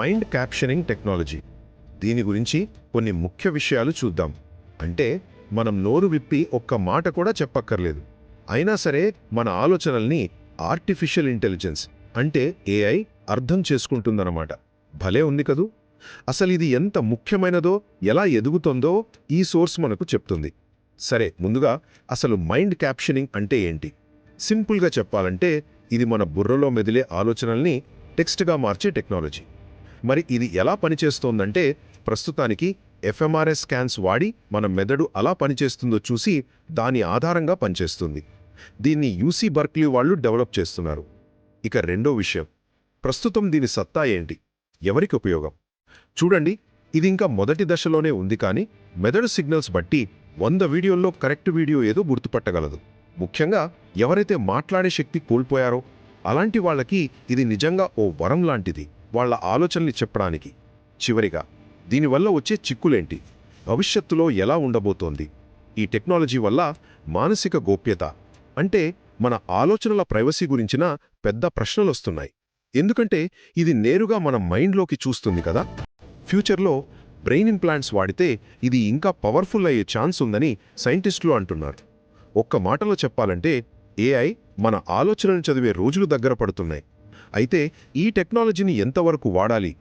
Mind captioning technology దీని గురించి కొన్ని ముఖ్య విషయాలు చూద్దాం. అంటే మనం నోరు విప్పి ఒక్క మాట కూడా చెప్పక్కర్లేదు. అయినా సరే మన ఆలోచనల్ని ఆర్టిఫిషియల్ ఇంటెలిజెన్స్ అంటే ఏఐ అర్థం చేసుకుంటుందన్నమాట. భలే ఉంది కదూ? అసలు ఇది ఎంత ముఖ్యమైనదో ఎలా ఎదుగుతుందో ఈ సోర్స్ మనకు చెప్తుంది. సరే ముందుగా అసలు మైండ్ క్యాప్షనింగ్ అంటే ఏంటి? సింపుల్గా చెప్పాలంటే ఇది మన బుర్రలో మెదిలే ఆలోచనల్ని టెక్స్ట్గా మార్చే టెక్నాలజీ మరి ఇది ఎలా పనిచేస్తోందంటే ప్రస్తుతానికి ఎఫ్ఎంఆర్ఎస్ స్కాన్స్ వాడి మన మెదడు అలా పనిచేస్తుందో చూసి దాని ఆధారంగా పనిచేస్తుంది. దీన్ని యూసీ బర్క్లీ వాళ్ళు డెవలప్ చేస్తున్నారు. ఇక రెండో విషయం. ప్రస్తుతం దీని సత్తా ఏంటి? ఎవరికి ఉపయోగం? చూడండి ఇది ఇంకా మొదటి దశలోనే ఉంది కానీ మెదడు సిగ్నల్స్ బట్టి వంద వీడియోల్లో కరెక్ట్ వీడియో ఏదో గుర్తుపట్టగలదు. ముఖ్యంగా ఎవరైతే మాట్లాడే శక్తి కోల్పోయారో అలాంటి వాళ్ళకి ఇది నిజంగా ఓ వరం లాంటిది. వాళ్ళ ఆలోచనల్ని చెప్పడానికి. చివరిగా దీనివల్ల వచ్చే చిక్కులేంటి? భవిష్యత్తులో ఎలా ఉండబోతోంది? ఈ టెక్నాలజీ వల్ల మానసిక గోప్యత అంటే మన ఆలోచనల ప్రైవసీ గురించిన పెద్ద ప్రశ్నలొస్తున్నాయి. ఎందుకంటే ఇది నేరుగా మన మైండ్లోకి చూస్తుంది కదా? ఫ్యూచర్లో బ్రెయిన్ ఇంప్లాంట్స్ వాడితే ఇది ఇంకా పవర్ఫుల్ అయ్యే ఛాన్స్ ఉందని సైంటిస్టులు అంటున్నారు. ఒక్క మాటలో చెప్పాలంటే ఏఐ మన ఆలోచనలు చదివే రోజులు దగ్గర పడుతున్నాయి. అయితే ఈ టెక్నాలజీని ఎంతవరకు వాడాలి?